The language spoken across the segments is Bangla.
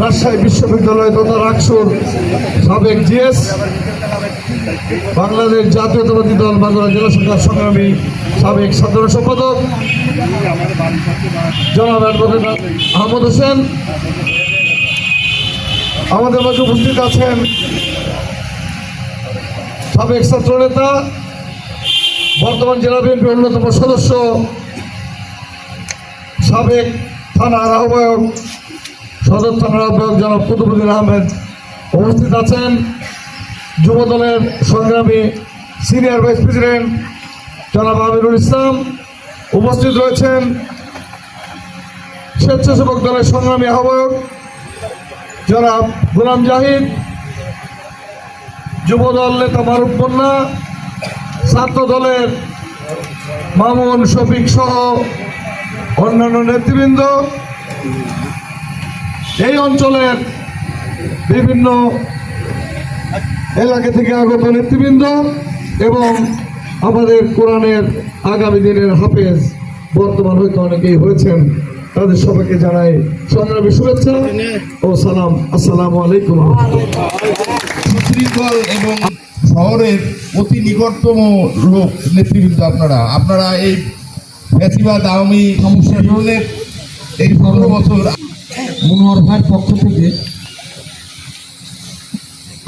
রাজশাহী বিশ্ববিদ্যালয় তথা রাকসুর সাবেক জিএস, বাংলাদেশ জাতীয়তাবাদী দল বাংলা জেলা শাখার সংগ্রামী সাবেক সাধারণ সম্পাদক, জনাব অ্যাডভোকেট আহমদ হোসেন। আমাদের মাঝে উপস্থিত আছেন সাবেক ছাত্রনেতা, বর্তমান জেলা বিএনপির অন্যতম সদস্য, সাবেক থানার আহ্বায়ক সদর থানার আহ্বায়ক জনাব কুতুবুদ্দিন আহমেদ উপস্থিত আছেন। যুব দলের সংগ্রামী সিনিয়র ভাইস প্রেসিডেন্ট জনাব আমিরুল ইসলাম উপস্থিত রয়েছেন। স্বেচ্ছাসেবক দলের সংগ্রামী আহ্বায়ক জনাব গোলাম জাহিদ যুব দল নেতা মারুফ কন্যা ছাত্র দলের মামুন শফিক সহ অন্যান্য নেতৃবৃন্দ। এই অঞ্চলের বিভিন্ন এলাকা থেকে আগত নেতৃবৃন্দ এবং আমাদের কোরআনের আগামী দিনের হাফেজ বর্তমান হয়তো অনেকেই হয়েছেন, তাদের সবাইকে জানাই সংগ্রামী শুভেচ্ছা ও সালাম আসসালামু আলাইকুম। সুশৃঙ্খল এবং শহরের অতি নিকটতম লোক নেতৃবৃন্দ আপনারা আপনারা এই ফ্যাসিবাদ আওয়ামী সমস্যা এই পনেরো বছর মনোহর ভাইয়ের পক্ষ থেকে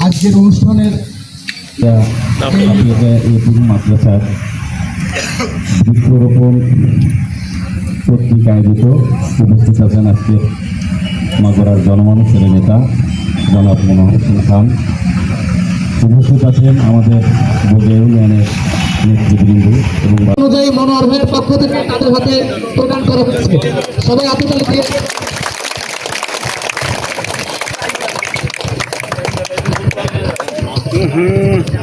আজকের অনুষ্ঠানের এটির মাদ্রাসার বৃক্ষরোপণ কর্তৃক আয়োজিত উপস্থিত আছেন আজকে মাগরার জনমানুষের নেতা জনাব মনোহর হোসেন খান। উপস্থিত আছেন আমাদের ইউনিয়নের নেতৃবৃন্দ এবং অনুযায়ী মনোহর ভাইয়ের পক্ষ থেকে তাদের হাতে প্রদান করা হচ্ছে। সবাই হাতে তালি দিয়ে